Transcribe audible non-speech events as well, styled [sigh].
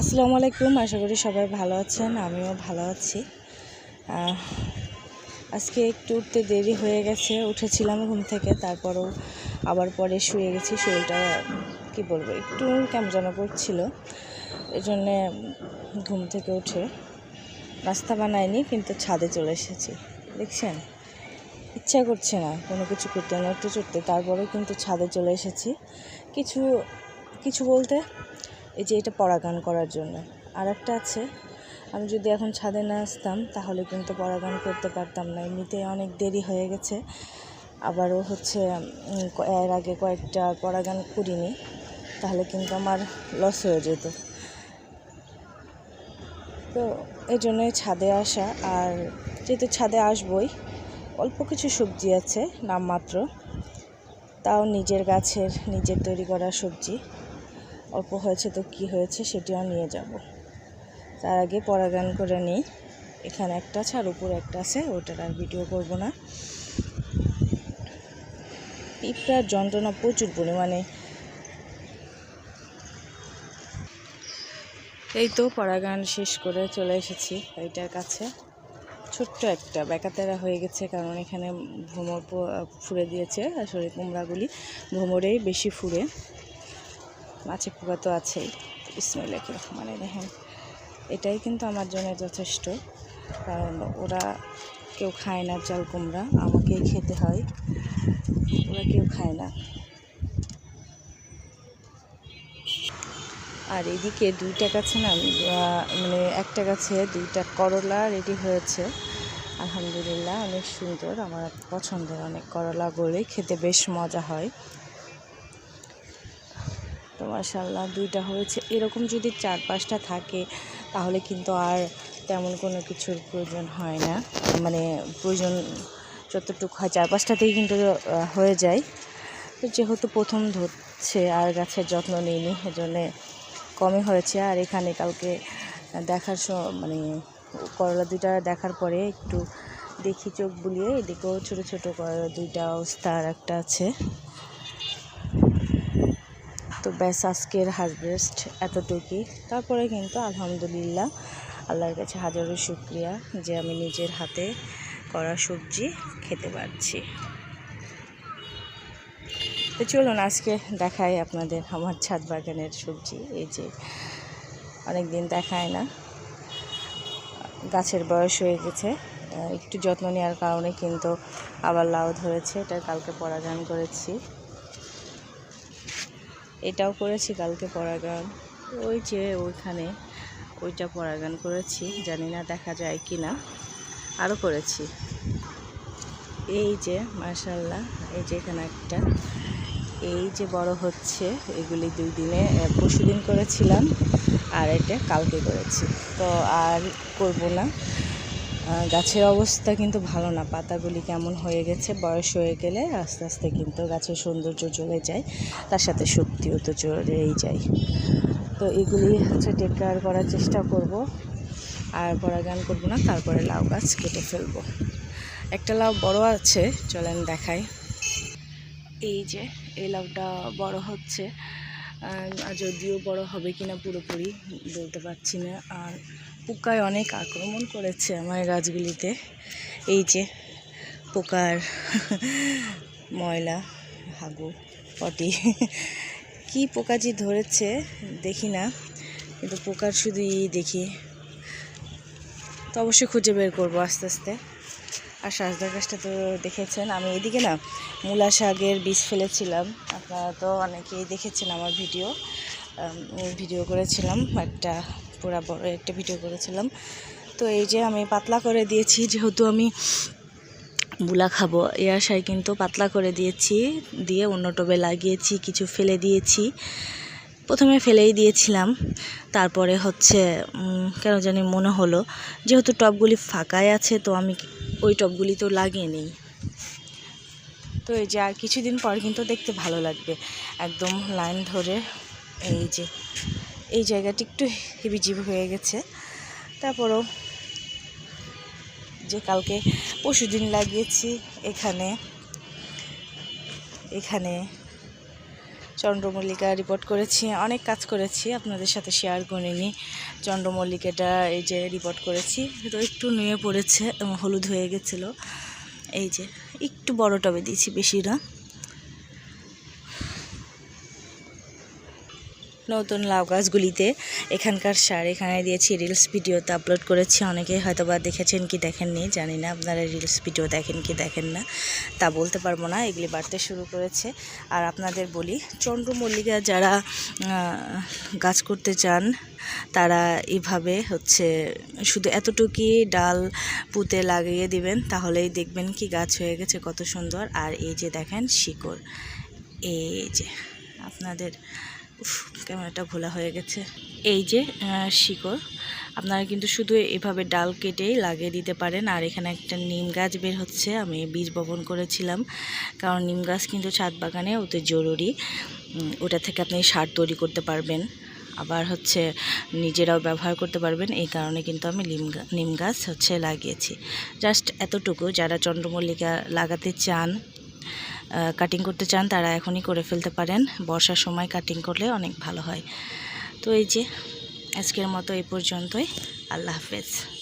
আসসালামু আলাইকুম, আশা করি সবাই ভালো আছেন, আমিও ভালো আছি। আজকে একটু উঠতে দেরি হয়ে গেছে, উঠেছিলাম ঘুম থেকে, তারপরও আবার পরে শুয়ে গেছি, শরীরটা, কি বলব, একটু কেমন যেন করছিল। এই জন্যে ঘুম থেকে উঠে নাস্তা বানায়নি কিন্তু ছাদে চলে এসেছি। দেখছেন? ইচ্ছা করছে না কোনো কিছু করতে, নড়তে চড়তে, তারপরেও কিন্তু ছাদে চলে এসেছি। কিছু কিছু বলতে এই যে এটা পরাগান করার জন্য। আর একটা আছে, আমি যদি এখন ছাদে না আসতাম, তাহলে কিন্তু পরাগান করতে পারতাম না। এমনিতে অনেক দেরি হয়ে গেছে। আবারও হচ্ছে এর আগে কয়েকটা পরাগান করিনি, তাহলে কিন্তু আমার লস হয়ে যেত। তো এই জন্যই ছাদে আসা, আর যেহেতু ছাদে আসবই, অল্প কিছু সবজি আছে, নামমাত্র। তাও নিজের গাছের, নিজের তৈরি করা সবজি। অল্প হয়েছে তো কি হয়েছে সেটিও নিয়ে যাব। তার আগে পরাগান করে নিই। এখানে একটা আছে আর উপরে একটা আছে, ওটার আর ভিডিও করব না। পিঁপড়ার যন্ত্রণা প্রচুর পরিমাণে। এই তো পরাগান শেষ করে চলে এসেছি এইটার কাছে। ছোট্ট একটা, বেকাতেরা হয়ে গেছে, কারণ এখানে ভ্রমর ফুরে দিয়েছে আসলে কুমড়াগুলি ভ্রমরেই বেশি ফুরে। মাছে পোকা তো আছেই। ইসমাইল মানে দেখেন, এটাই কিন্তু আমার জন্য যথেষ্ট। কারণ ওরা কেউ খায় না চাল কুমড়া, আমাকেই খেতে হয়। ওরা কেউ খায় না। আর এদিকে দুইটা গাছে না মানে একটা গাছে দুইটা করলা রেডি হয়েছে। আলহামদুলিল্লাহ, অনেক সুন্দর। আমার পছন্দের অনেক করলা বলে খেতে বেশ মজা হয়। তো মাসাল্লাহ দুইটা হয়েছে। এরকম যদি চার পাঁচটা থাকে, তাহলে কিন্তু আর তেমন কোনো কিছুর প্রয়োজন হয় না। মানে প্রয়োজন যতটুকু হয়, চার পাঁচটাতেই কিন্তু হয়ে যায়। তো যেহেতু প্রথম ধরছে, আর গাছের যত্ন নিইনি, এজন্যে কমই হয়েছে। আর এখানে কালকে দেখার মানে করলা দুইটা দেখার পরে একটু দেখি, চোখ বুলিয়ে। এদিকেও ছোটো ছোটো করলা দুইটা অবস্থা আর একটা আছে। তো ব্যাস, আজকের হারভেস্ট এতটুকুই। তারপরে কিন্তু আলহামদুলিল্লাহ, আল্লাহর কাছে হাজারো শুক্রিয়া যে আমি নিজের হাতে করা সবজি খেতে পারছি। তো চলুন, আজকে দেখাই আপনাদের আমার ছাদ বাগানের সবজি। এই যে অনেক দিন দেখায় না। গাছের বয়স হয়ে গেছে। একটু যত্ন নেওয়ার কারণে কিন্তু আবার লাউ ধরেছে। এটা কালকে পরাগান করেছি। এটাও করেছি কালকে পরাগান ওই যে ওইখানে ওইটা পরাগান করেছি, জানি না দেখা যায় কি না আরও করেছি। এই যে মার্শাল্লাহ এই যে এখানে একটা। এই যে বড় হচ্ছে, এগুলি দুই দিনে পরশু দিন করেছিলাম, আর এটা কালকে করেছি। তো আর করব না। গাছের অবস্থা কিন্তু ভালো না। পাতাগুলি কেমন হয়ে গেছে, বয়স হয়ে গেলে আস্তে আস্তে কিন্তু গাছের সৌন্দর্য চলে যায়, তার সাথে শক্তিও তো চলেই যায়। তো এগুলি হচ্ছে টেক কেয়ার করার চেষ্টা করব। আর পরাগান করব না, তারপরে লাউ গাছ কেটে ফেলব। একটা লাউ বড় আছে, চলেন দেখাই। এই যে, এই লাউটা বড় হচ্ছে। আর যদিও বড় হবে কিনা পুরোপুরি বলতে পারছি না। আর পোকায় অনেক আক্রমণ করেছে আমার গাছগুলিতে। এই যে পোকার [laughs] ময়লা, হাগু, পটি। [laughs] কি পোকা যে ধরেছে দেখি না, কিন্তু পোকার শুধু দেখি। তো অবশ্যই খুঁজে বের করব আস্তে আস্তে। আর সাজদা গাছটা তো দেখেছেন, আমি এদিকে না মূলা শাকের বীজ ফেলেছিলাম। আপনারা তো অনেকেই দেখেছেন আমার ভিডিও। ভিডিও করেছিলাম, একটা পুরা বড় একটা ভিডিও করেছিলাম। তো এই যে আমি পাতলা করে দিয়েছি, যেহেতু আমি মূলা খাব এই আশায় কিন্তু পাতলা করে দিয়েছি, দিয়ে অন্য টবে লাগিয়েছি, কিছু ফেলে দিয়েছি। প্রথমে ফেলেই দিয়েছিলাম, তারপরে হচ্ছে কেন জানি মনে হলো, যেহেতু টবগুলি ফাঁকাই আছে, তো আমি ওই টবগুলি তো লাগিয়ে নেই। তো এই যে আর কিছুদিন পর কিন্তু দেখতে ভালো লাগবে। একদম লাইন ধরে এই যে, এই জায়গাটি একটু হিবিজিব হয়ে গেছে। তারপরও যে কালকে পশুদিন লাগিয়েছি এখানে এখানে চন্দ্রমল্লিকা রিপোর্ট করেছি, অনেক কাজ করেছি, আপনাদের সাথে শেয়ার করিনি চন্দ্রমল্লিকাটা এই যে রিপোর্ট করেছি, তো একটু নুয়ে পড়েছে হলুদ হয়ে গেছিল। এই যে, একটু বড় টবে দিয়েছি বেশি না। নতুন লাউ গাছগুলিতে এখানকার সার এখানে দিয়েছি রিলস ভিডিওতে আপলোড করেছি। অনেকেই হয়তো বা দেখেছেন কি দেখেননি, জানি না, আপনারা রিলস ভিডিও দেখেন কি দেখেন না, তা বলতে পারব না, এগুলি বাড়তে শুরু করেছে। আর আপনাদের বলি, চন্দ্রমল্লিকা যারা গাছ করতে চান, তারা এভাবে হচ্ছে শুধু এতটুকুই ডাল পুঁতে লাগিয়ে দিবেন, তাহলেই দেখবেন কি গাছ হয়ে গেছে কত সুন্দর। আর এই যে দেখেন শিকড়, এই যে আপনাদের উফ, ক্যামেরাটা ঘোলা হয়ে গেছে। এই যে শিকড় আপনারা কিন্তু শুধু এভাবে ডাল কেটেই লাগিয়ে দিতে পারেন। আর এখানে একটা নিম গাছ বের হচ্ছে আমি বীজ বপন করেছিলাম। কারণ নিম গাছ কিন্তু ছাদ বাগানে ওতে জরুরি। ওটা থেকে আপনি সার তৈরি করতে পারবেন। আবার হচ্ছে নিজেরাও ব্যবহার করতে পারবেন। এই কারণে কিন্তু আমি নিম গাছ হচ্ছে লাগিয়েছি। জাস্ট এতটুকু। যারা চন্দ্রমল্লিকা লাগাতে চান কাটিং করতে চান, তারা এখনই করে ফেলতে পারেন। বর্ষার সময় কাটিং করলে অনেক ভালো হয়। তো এই যে, আজকের মতো এই পর্যন্তই। আল্লাহ হাফেজ।